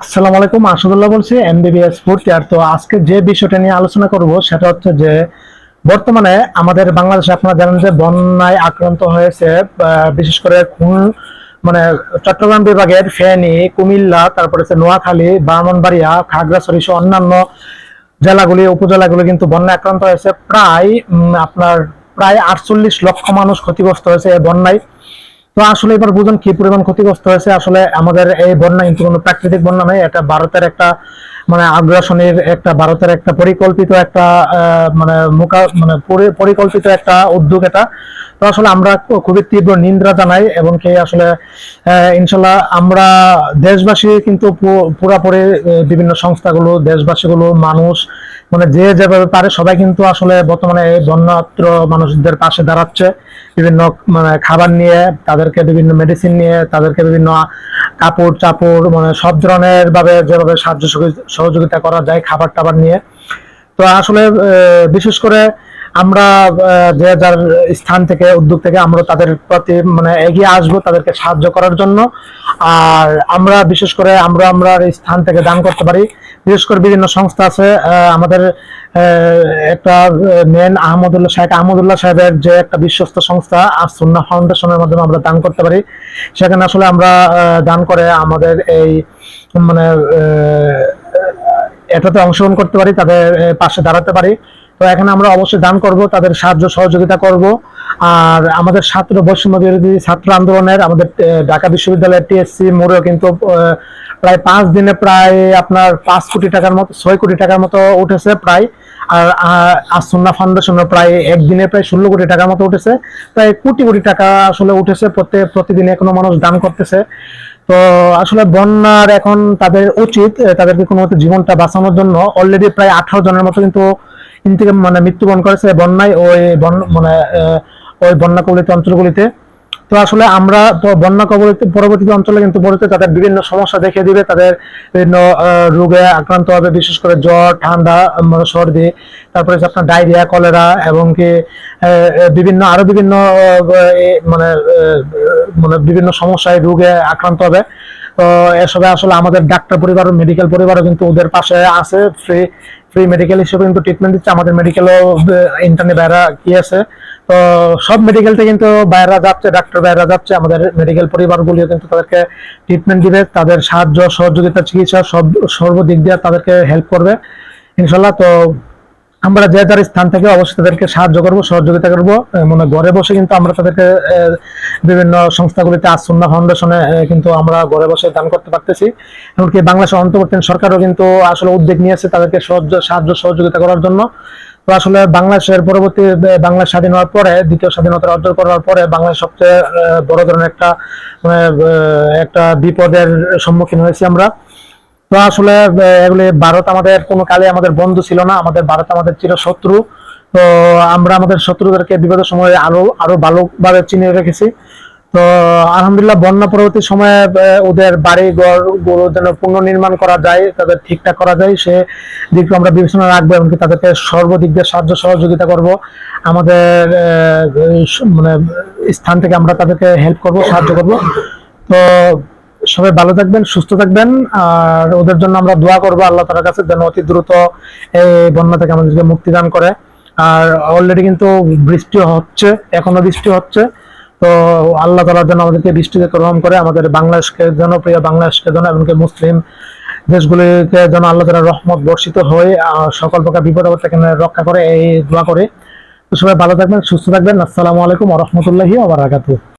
আসসালামু আলাইকুম, আসাদুল্লাহ বলছি, এমবিবিএস ফোর্থ ইয়ার তো আজকে যে বিষয়টা নিয়ে আলোচনা করব, সেটা হচ্ছে যে বর্তমানে আমাদের বাংলাদেশে আপনারা জানেন যে বন্যায় আক্রান্ত হয়েছে বিশেষ করে খুন মানে চট্টগ্রাম বিভাগের ফেনী, কুমিল্লা, তারপরে হচ্ছে নোয়াখালী ব্রাহ্মণবাড়িয়া খাগড়াছড়ি সহ অন্যান্য জেলাগুলি, উপজেলাগুলি কিন্তু বন্যায় আক্রান্ত হয়েছে। প্রায় আপনার প্রায় আটচল্লিশ লক্ষ মানুষ ক্ষতিগ্রস্ত হয়েছে এই বন্যায়। তো আসলে এবার বুঝুন কি পরিমাণ ক্ষতিগ্রস্ত হয়েছে। আসলে আমাদের এই বন্যা কিন্তু কোনো প্রাকৃতিক বন্যা নয়, এটা ভারতের একটা মানে আগ্রাসনের একটা, ভারতের একটা পরিকল্পিত একটা মানে মোকা মানে পরিকল্পিত একটা উদ্যোগ এটা। তো আসলে আমরা খুবই তীব্র নিন্দা জানাই এবং কি আসলে ইনশাল্লাহ আমরা দেশবাসী কিন্তু পুরাপুরি বিভিন্ন সংস্থাগুলো, দেশবাসীগুলো, মানুষ মানে যে যেভাবে পারে সবাই কিন্তু আসলে বর্তমানে বন্যাত্র মানুষদের পাশে দাঁড়াচ্ছে। বিভিন্ন মানে খাবার নিয়ে তাদেরকে বিভিন্ন মেডিসিন নিয়ে, তাদেরকে বিভিন্ন কাপড় চাপড় মানে সব ধরনের ভাবে যেভাবে সাহায্য সহযোগিতা করা যায় খাবার টাবার নিয়ে। তো আসলে বিশেষ করে আমরা যে যার স্থান থেকে, উদ্যোগ থেকে আমরা তাদের প্রতি মানে এগিয়ে আসব তাদেরকে সাহায্য করার জন্য। আর আমরা, বিশেষ করে আমরা আমরা স্থান থেকে দান করতে পারি। বিশেষ করে বিভিন্ন সংস্থা আছে আমাদের একটা মেন আহমদুল্লাহ শেখ আহমদুল্লাহ সাহেবের যে একটা বিশ্বস্ত সংস্থা আসুন্না ফাউন্ডেশনের মাধ্যমে আমরা দান করতে পারি। সেখানে আসলে আমরা দান করে আমাদের এই মানে এটাতে অংশগ্রহণ করতে পারি, তাদের পাশে দাঁড়াতে পারি। তো এখানে আমরা অবশ্যই দান করব, তাদের সাহায্য সহযোগিতা করব। আর আমাদের ছাত্র বৈষম্য বিরোধী ছাত্র আন্দোলনের আমাদের ঢাকা বিশ্ববিদ্যালয়ের টিএসসি মোড়েও কিন্তু প্রায় পাঁচ দিনে প্রায় আপনার পাঁচ কোটি টাকার মতো, ছয় কোটি টাকার মতো উঠেছে প্রায়। আর আসুন্না ফাউন্ডেশনের প্রায় একদিনে প্রায় ষোলো কোটি টাকার মতো উঠেছে। প্রায় কোটি কোটি টাকা আসলে উঠেছে প্রত্যেক প্রতিদিন এখনও মানুষ দান করতেছে। তো আসলে বন্যার এখন তাদের উচিত তাদেরকে কোনো মতো জীবনটা বাঁচানোর জন্য। অলরেডি প্রায় আঠারো জনের মতো কিন্তু ইন্তিকে মানে মৃত্যুবরণ করেছে বন্যায় ওই বন মানে ওই বন্যা কবলিত অঞ্চলগুলিতে। তো আসলে আমরা প- বন্যা কবলিত পরবর্তী অঞ্চলে কিন্তু পড়তে তাদের বিভিন্ন সমস্যা দেখে দিবে, তাদের বিভিন্ন রোগে আক্রান্ত হবে, বিশেষ করে জ্বর, ঠান্ডা সর্দি, তারপরে আপনার ডায়রিয়া, কলেরা এবং কি বিভিন্ন আরও বিভিন্ন মানে মানে বিভিন্ন সমস্যায় রোগে আক্রান্ত হবে। তো এসবে আসলে আমাদের ডাক্তার পরিবার, মেডিকেল পরিবারও কিন্তু ওদের পাশে আছে ফ্রি ফ্রি মেডিকেল হিসেবে কিন্তু ট্রিটমেন্ট দিচ্ছে। আমাদের মেডিকেলও ইন্টারনে বাইরা কি আছে? তো সব মেডিকেলতে কিন্তু বাইরা যাচ্ছে ডাক্তার বাইরা যাচ্ছে। আমাদের মেডিকেল পরিবারগুলিও কিন্তু তাদেরকে ট্রিটমেন্ট দিবে। তাদের সাহায্য, সহযোগিতা, চিকিৎসা সব, সর্বদিক দিয়ে তাদেরকে হেল্প করবে। ইনশাল্লাহ তো আমরা যে যার স্থান থেকে অবশ্যই তাদেরকে সাহায্য করব, সহযোগিতা করব মানে ঘরে বসে কিন্তু আমরা তাদেরকে বিভিন্ন সংস্থাগুলিতে আসুন্না ফাউন্ডেশনে কিন্তু আমরা ঘরে বসে দান করতে পারতেছি। এমনকি বাংলাদেশের অন্তর্বর্তী সরকারও কিন্তু আসলে উদ্যোগ নিয়েছে তাদেরকে সাহায্য, সহযোগিতা করার জন্য। তো আসলে বাংলাদেশের পরবর্তী বাংলা স্বাধীন হওয়ার পরে, দ্বিতীয় স্বাধীনতা অর্জন করার পরে বাংলাদেশ সবচেয়ে বড় ধরনের একটা মানে একটা বিপদের সম্মুখীন হয়েছি আমরা। তো আসলে এগুলি ভারত আমাদের কোনো কালে আমাদের বন্ধু ছিল না, আমাদের ভারত আমাদের চির শত্রু। তো আমরা আমাদের শত্রুদেরকে বিপদের সময় আরও আরও ভালোভাবে চিনে রেখেছি। তো আলহামদুলিল্লাহ, বন্যা পরবর্তী সময়ে ওদের বাড়ি ঘরগুলো যেন পুনর্নির্মাণ করা যায়, তাদের ঠিকঠাক করা যায়, সে দিকটা আমরা বিবেচনা রাখব এমনকি তাদেরকে সর্বদিক দিয়ে সাহায্য সহযোগিতা করব। আমাদের মানে স্থান থেকে আমরা তাদেরকে হেল্প করব, সাহায্য করব। তো সবাই ভালো থাকবেন, সুস্থ থাকবেন, আর ওদের জন্য আমরা দোয়া করব আল্লাহ তালার কাছে যেন অতি দ্রুত এই বন্যা থেকে আমাদেরকে মুক্তি দান করে। আর অলরেডি কিন্তু বৃষ্টি হচ্ছে, এখনও বৃষ্টি হচ্ছে, তো আল্লাহ তালা যেন আমাদেরকে বৃষ্টিতে গ্রহণ করে, আমাদের বাংলাদেশকে জনপ্রিয় বাংলাদেশকে যেন, এমনকি মুসলিম দেশগুলিকে যেন আল্লাহ তালা রহমত বর্ষিত হয়ে সকল প্রকার বিপদ আপদ থেকে রক্ষা করে, এই দোয়া করে। তো সবাই ভালো থাকবেন, সুস্থ থাকবেন। আসসালামু আলাইকুম রহমতুল্লাহি আবার